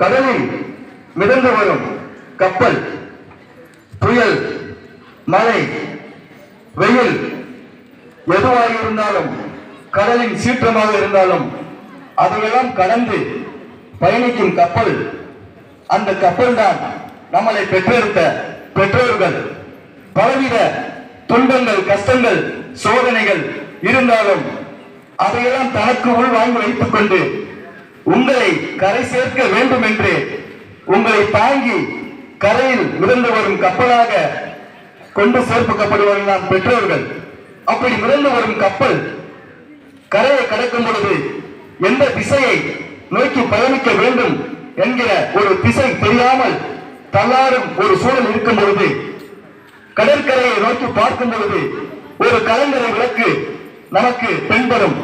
கடலில் மிதந்து வரும் கப்பல் புயல் மழை வெயில் எதுவாக இருந்தாலும் கடலின் சீற்றமாக இருந்தாலும் அதையெல்லாம் கடந்து பயணிக்கும் கப்பல். அந்த கப்பல் தான் நம்மளை பெற்றெடுத்த பெற்றோர்கள். பலவித துன்பங்கள் கஷ்டங்கள் சோதனைகள் இருந்தாலும் அதையெல்லாம் தனக்கு உள் வாங்கி வைத்துக் கொண்டு உங்களை கரை சேர்க்க வேண்டும் என்று உங்களை தாங்கி கரையில் மிதந்து வரும் கப்பலாக கொண்டு சேர்ப்புக்கப்படுவார்கள் நாம் பெற்றோர்கள். அப்படி மிதந்து வரும் கப்பல் கரையை கடக்கும் பொழுது எந்த திசையை நோக்கி பயணிக்க வேண்டும் என்கிற ஒரு திசை தெரியாமல் தள்ளாடும் ஒரு சூழல் இருக்கும் பொழுது கடற்கரையை நோக்கி பார்க்கும் பொழுது ஒரு கலங்கரை விளக்கு நமக்கு தென்படும்.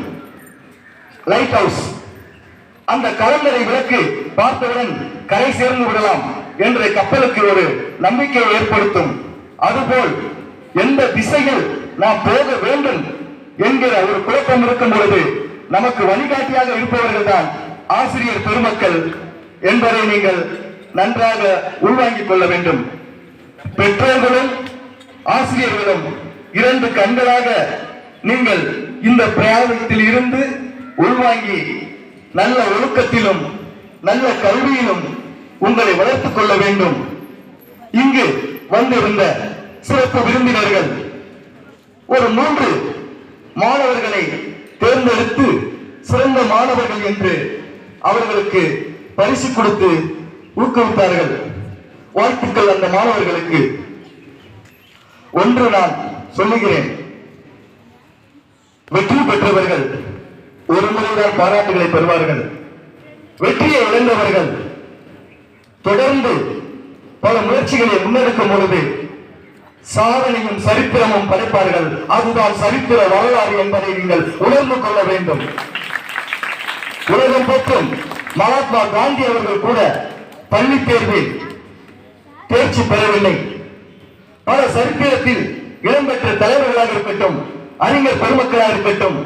லைட் ஹவுஸ் அந்த கலந்தரை விளக்கு பார்த்தவுடன் கரை சேர்ந்து விடலாம் என்ற கப்பலுக்கு ஒரு நம்பிக்கையை ஏற்படுத்தும். அதுபோல் எந்த திசையில் நாம் போக வேண்டும் என்கிற ஒரு குழப்பம் இருக்கும் பொழுது நமக்கு வழிகாட்டியாக இருப்பவர்கள் தான் ஆசிரியர் பெருமக்கள் என்பதை நீங்கள் நன்றாக உள்வாங்கிக் கொள்ள வேண்டும். பெற்றோர்களும் ஆசிரியர்களும் இரண்டு கண்களாக நீங்கள் இந்த பிரயாணத்தில் இருந்து உள்வாங்கி நல்ல ஒழுக்கத்திலும் நல்ல கல்வியிலும் உங்களை வளர்த்துக் கொள்ள வேண்டும். இங்கு வந்திருந்த சிறப்பு விருந்தினர்கள் ஒரு மூன்று மாணவர்களை தேர்ந்தெடுத்து சிறந்த மாணவர்கள் என்று அவர்களுக்கு பரிசு கொடுத்து ஊக்குவித்தார்கள். வாழ்த்துக்கள் அந்த மாணவர்களுக்கு. ஒன்று நான் சொல்லுகிறேன். வெற்றி பெற்றவர்கள் ஒரு முறைதான் பாராட்டுகளை பெறுவார்கள். வெற்றியை இழந்தவர்கள் தொடர்ந்து பல முயற்சிகளை முன்னெடுக்கும் பொழுது சாதனையும் சரித்திரமும் படைப்பார்கள். அதுதான் சரித்திர வரலாறு என்பதை நீங்கள் உணர்ந்து கொள்ள வேண்டும். உலகம் போற்றும் மகாத்மா காந்தி அவர்கள் கூட பள்ளி தேர்வில் தேர்ச்சி பெறவில்லை. பல சரித்திரத்தில் இடம்பெற்ற தலைவர்களாக இருக்கட்டும் அறிஞர் பெருமக்களாக இருக்கட்டும்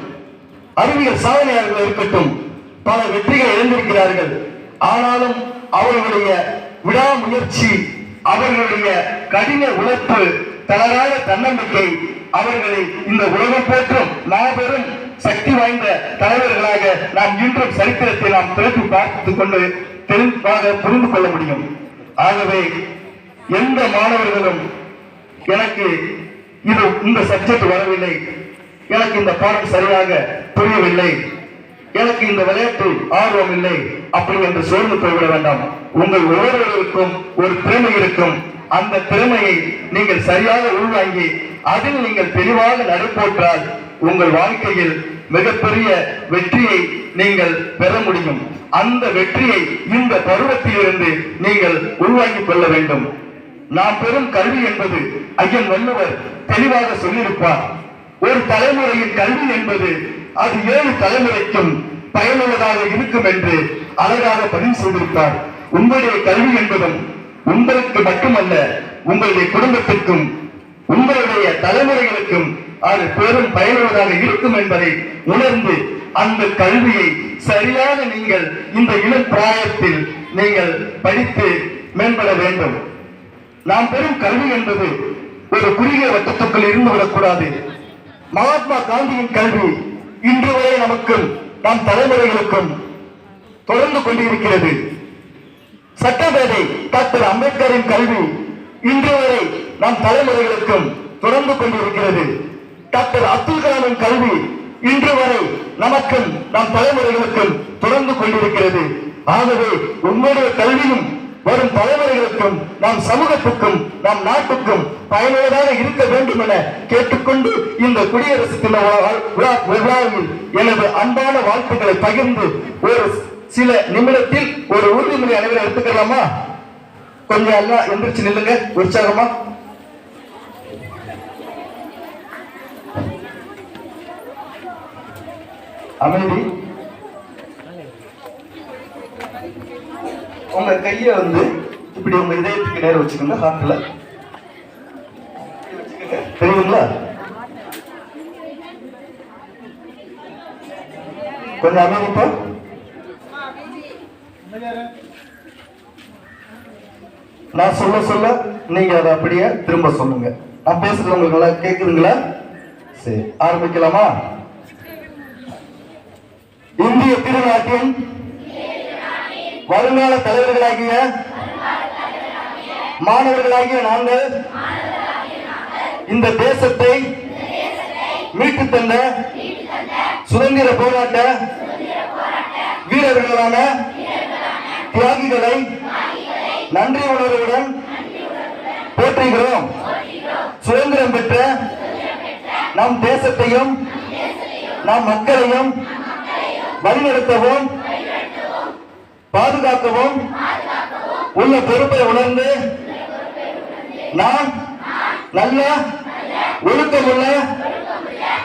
அறிவியல் சாதனையாளர்கள் இருக்கட்டும் பல வெற்றிகள் இழந்திருக்கிறார்கள். ஆனாலும் அவர்களுடைய விடாமுயற்சி அவர்களுடைய கடின உழைப்பு தளராத தன்னம்பிக்கை அவர்களை இந்த உலகம் போற்றும் மாபெரும் சக்தி வாய்ந்த தலைவர்களாக நாம் இன்றும் சரித்திரத்தை நாம் திறந்து பார்த்துக் கொண்டு தெளிவாக புரிந்து கொள்ள முடியும். ஆகவே எந்த மாணவர்களும் எனக்கு இது இந்த சப்ஜெக்ட் வரவில்லை. எனக்கு இந்த பாட்டு சரியாக புரியவில்லை. எனக்கு இந்த விளையாட்டு ஆர்வம் இல்லை. அப்படி என்று சோர்ந்து போய்விட வேண்டாம். உங்கள் ஒவ்வொருவருக்கும் ஒரு திறமை இருக்கும். அந்த திறமையை நீங்கள் சரியாக உள்வாங்கி அதில் நீங்கள் தெளிவாக நடைபோற்றால் உங்கள் வாழ்க்கையில் மிகப்பெரிய வெற்றியை நீங்கள் பெற முடியும். அந்த வெற்றியை இந்த பருவத்திலிருந்து நீங்கள் உள்வாங்கிக் கொள்ள வேண்டும். நாம் பெறும் கல்வி என்பது ஐயன் வள்ளுவர் தெளிவாக சொல்லியிருப்பார். ஒரு தலைமுறையின் கல்வி என்பது அது ஏழு தலைமுறைக்கும் பயனுள்ளதாக இருக்கும் என்று அழகாக பதிவு செய்திருப்பார். உங்களுடைய கல்வி என்பதும் உங்களுக்கு மட்டுமல்ல உங்களுடைய குடும்பத்திற்கும் உங்களுடைய தலைமுறைகளுக்கும் அது பெரும் பயனுள்ளதாக இருக்கும் என்பதை உணர்ந்து அந்த கல்வியை சரியாக நீங்கள் இந்த இளம் பிராயத்தில் நீங்கள் படித்து மேம்பட வேண்டும். நாம் பெறும் கல்வி என்பது ஒரு குறுகிய வட்டத்துக்குள் இருந்து விடக்கூடாது மகாத்மா காந்தியின் கல்வி இன்று வரை நமக்கும் நம் தலைமுறைகளுக்கும் தொடர்ந்து கொண்டிருக்கிறது. சட்டமேதை டாக்டர் அம்பேத்கரின் கல்வி இன்று வரை நம் தலைமுறைகளுக்கும் தொடர்ந்து கொண்டிருக்கிறது. டாக்டர் அப்துல் கலாமின் கல்வி இன்று வரை நமக்கும் நம் தலைமுறைகளுக்கும் தொடர்ந்து கொண்டிருக்கிறது. ஆகவே உங்களுடைய கல்வியும் வரும் தலைமுறைகளுக்கும் நம் சமூகத்துக்கும் நம் நாட்டுக்கும் பயனுள்ளதாக இருக்க வேண்டும் என கேட்டுக்கொண்டு இந்த குடியரசு தின விழா- விழாவில் எனது அன்பான வாழ்த்துக்களை பகிர்ந்து ஒரு சில நிமிடத்தில் ஒரு உறுதிமொழி அனைவரும் எடுத்துக்கலாமா? கொஞ்சம் எல்லாம் எந்திரிச்சு நில்லுங்க உற்சாகமா. அமைதி. உங்க கைய வந்து இப்படி உங்க இதயத்துக்கு நேரம் வச்சுக்கோங்க ஹார்ட்ல தெரியுங்களா? கொஞ்சம் அமைதிப்பா. நான் சொல்ல சொல்ல நீங்க அதை அப்படியே திரும்ப சொல்லுங்க. நான் பேசுறது உங்களுக்கு நல்லா கேக்குதுங்களா? சரி ஆரம்பிக்கலாமா? இந்திய திருநாட்டின் வருங்கால தலைவர்களாகிய மாணவர்களாகிய நாங்கள் இந்த தேசத்தை மீட்டு தந்த சுதந்திர போராட்ட வீரர்களான தியாகிகளை நன்றி உணர்வுடன் போற்றுகிறோம். சுதந்திரம் பெற்ற நம் தேசத்தையும் நம் மக்களையும் வழிநடத்தவும் பாதுகாக்கவும். உள்ள பொறுப்பை உணர்ந்து நாம் நல்ல ஒழுக்கமுள்ள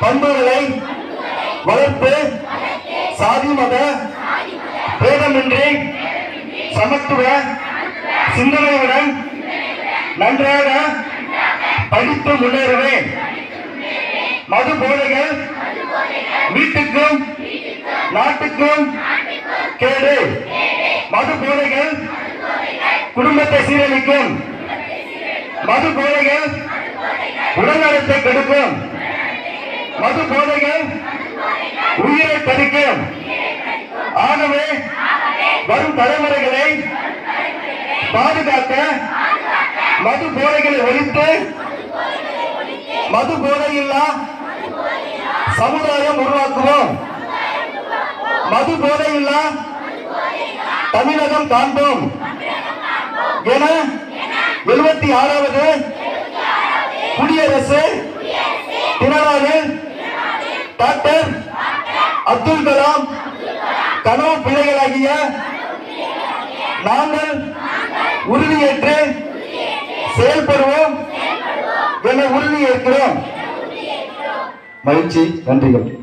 பண்புகளை வளர்ப்பு சாதி மத பேதமின்றி சமத்துவ சிந்தனையுடன் நன்றாக படித்து முன்னேறுவேன். மது போதைகள் வீட்டுக்கும் நாட்டுக்கும் கேடு. மது போதைகள் குடும்பத்தை சீரழிக்கும். மது போதைகள் உடல்நலத்தை கெடுக்கும். மது போதைகள் உயிரை பறிக்கும் ஆகவே வரும் தலைமுறைகளை பாதுகாக்க மது போதைகளை ஒழித்து மது போதையில்லா சமுதாயம் உருவாக்குவோம். மது போதையில்லா தமிழகம் காண்போம். என எழுபத்தி ஆறாவது குடியரசு தினநாளில் டாக்டர் அப்துல் கலாம் கனவு பிள்ளைகளாகிய நாங்கள் உறுதியேற்று செயல்படுவோம் என உறுதியேற்கிறோம். மகிழ்ச்சி நன்றிகள்.